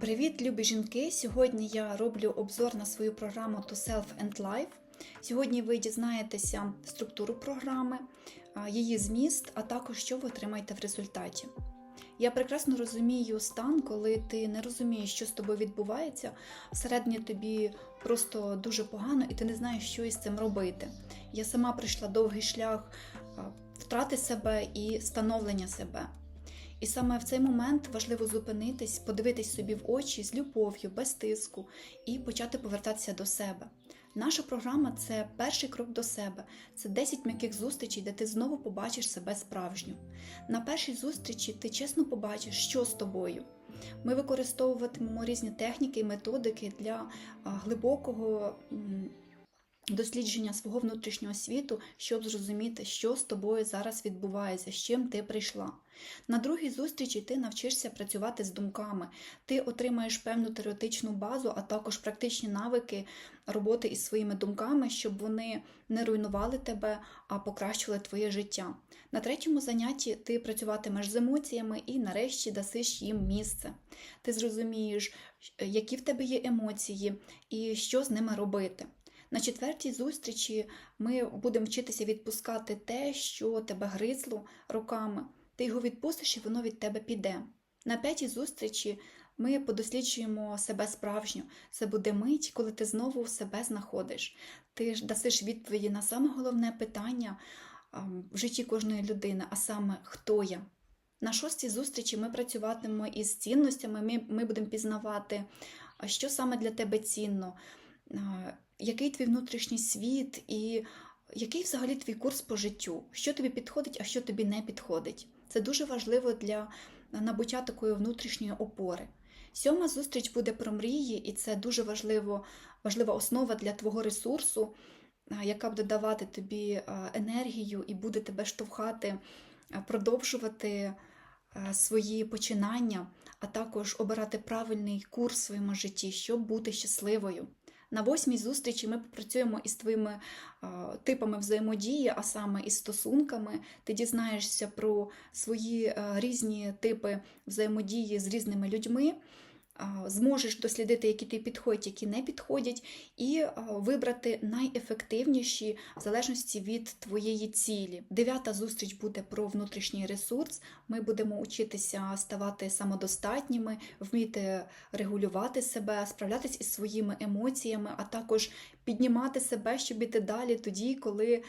Привіт, любі жінки! Сьогодні я роблю обзор на свою програму To Self and Life. Сьогодні ви дізнаєтеся структуру програми, її зміст, а також що ви отримаєте в результаті. Я прекрасно розумію стан, коли ти не розумієш, що з тобою відбувається. Всередині тобі просто дуже погано, і ти не знаєш, що із цим робити. Я сама пройшла довгий шлях втрати себе і становлення себе. І саме в цей момент важливо зупинитись, подивитись собі в очі з любов'ю, без тиску і почати повертатися до себе. Наша програма це перший крок до себе, це 10 м'яких зустрічей, де ти знову побачиш себе справжню. На першій зустрічі ти чесно побачиш, що з тобою. Ми використовуватимемо різні техніки і методики для глибокого дослідження свого внутрішнього світу, щоб зрозуміти, що з тобою зараз відбувається, з чим ти прийшла. На другій зустрічі ти навчишся працювати з думками, ти отримаєш певну теоретичну базу, а також практичні навики роботи із своїми думками, щоб вони не руйнували тебе, а покращували твоє життя. На третьому занятті ти працюватимеш з емоціями і нарешті дасиш їм місце. Ти зрозумієш, які в тебе є емоції і що з ними робити. На четвертій зустрічі ми будемо вчитися відпускати те, що тебе гризло роками. Ти його відпустиш і воно від тебе піде. На п'ятій зустрічі ми подосліджуємо себе справжньо. Це буде мить, коли ти знову себе знаходиш. Ти ж дасиш відповіді на саме головне питання в житті кожної людини, а саме хто я. На шостій зустрічі ми працюватимемо із цінностями, ми, ми будемо пізнавати, що саме для тебе цінно, який твій внутрішній світ і який взагалі твій курс по життю, що тобі підходить, а що тобі не підходить. Це дуже важливо для набуття такої внутрішньої опори. Сьома зустріч буде про мрії, і це дуже важливо, важлива основа для твого ресурсу, яка буде давати тобі енергію і буде тебе штовхати, продовжувати свої починання, а також обирати правильний курс в своєму житті, щоб бути щасливою. На восьмій зустрічі ми попрацюємо із твоїми а, типами взаємодії, а саме із стосунками. Ти дізнаєшся про свої а, різні типи взаємодії з різними людьми. Зможеш дослідити, які тобі підходять, які не підходять, і вибрати найефективніші в залежності від твоєї цілі. Дев'ята зустріч буде про внутрішній ресурс. Ми будемо учитися ставати самодостатніми, вміти регулювати себе, справлятися із своїми емоціями, а також піднімати себе, щоб іти далі тоді, коли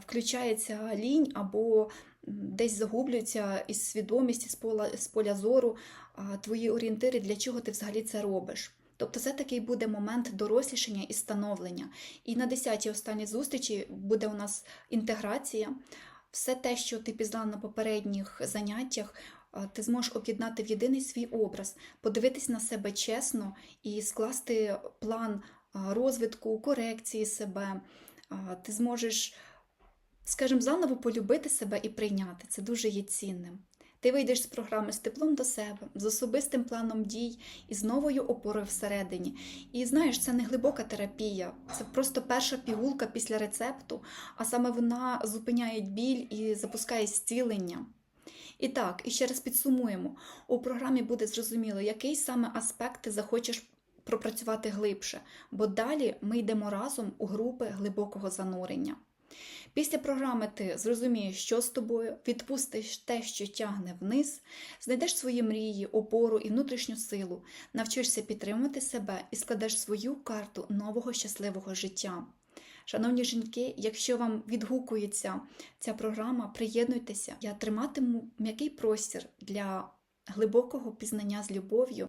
включається лінь або десь загублюється із свідомість, з поля, з поля зору твої орієнтири, для чого ти взагалі це робиш. Тобто це такий буде момент дорослішання і становлення. І на 10-й останній зустрічі буде у нас інтеграція. Все те, що ти пізнала на попередніх заняттях, ти зможеш об'єднати в єдиний свій образ, подивитись на себе чесно і скласти план розвитку, корекції себе. Ти зможеш, скажімо, заново полюбити себе і прийняти. Це дуже є цінним. Ти вийдеш з програми з теплом до себе, з особистим планом дій і з новою опорою всередині. І знаєш, це не глибока терапія, це просто перша пігулка після рецепту, а саме вона зупиняє біль і запускає зцілення. І так, і ще раз підсумуємо: у програмі буде зрозуміло, який саме аспект ти захочеш пропрацювати глибше, бо далі ми йдемо разом у групи глибокого занурення. Після програми ти зрозумієш, що з тобою, відпустиш те, що тягне вниз, знайдеш свої мрії, опору і внутрішню силу, навчишся підтримувати себе і складеш свою карту нового щасливого життя. Шановні жінки, якщо вам відгукується ця програма, приєднуйтеся. Я триматиму м'який простір для глибокого пізнання з любов'ю